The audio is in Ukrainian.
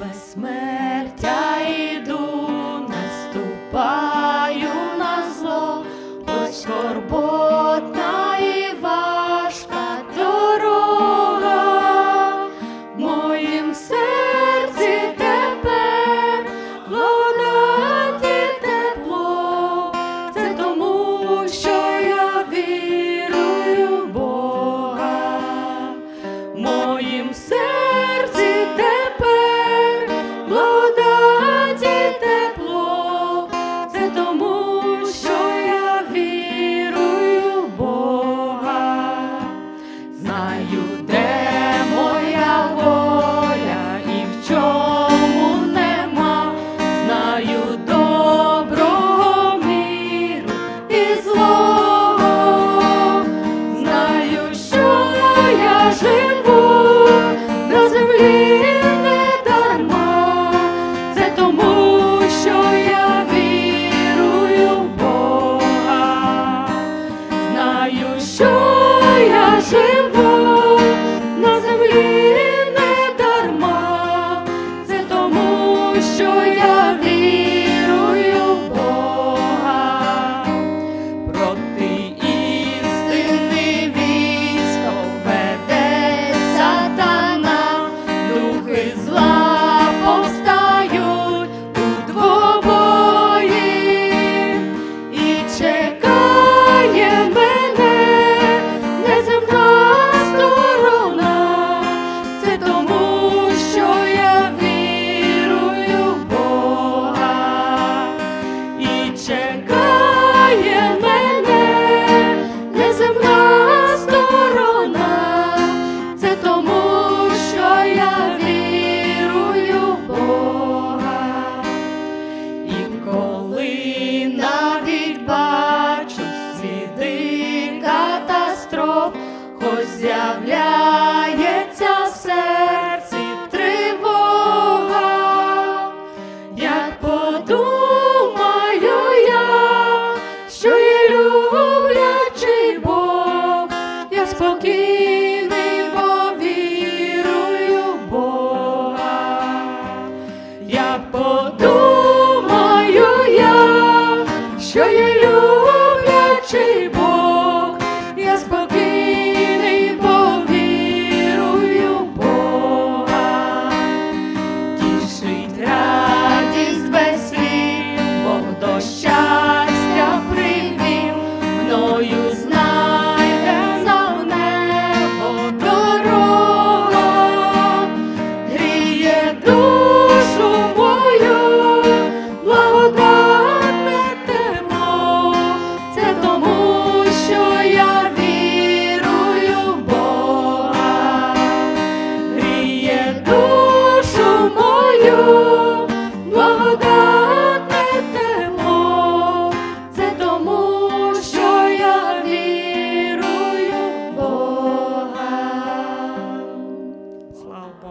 безсмертя йду, наступаю на зло, ось скорботна і важка дорога, в моїм серці тепер лунати тепло, це тому, що я вірую в Бога, моїм серцем. I use. хоч в серці тривога, як подумаю я, що є люблячий Бог, я спокійний бо Бога, як подумаю що є люблячий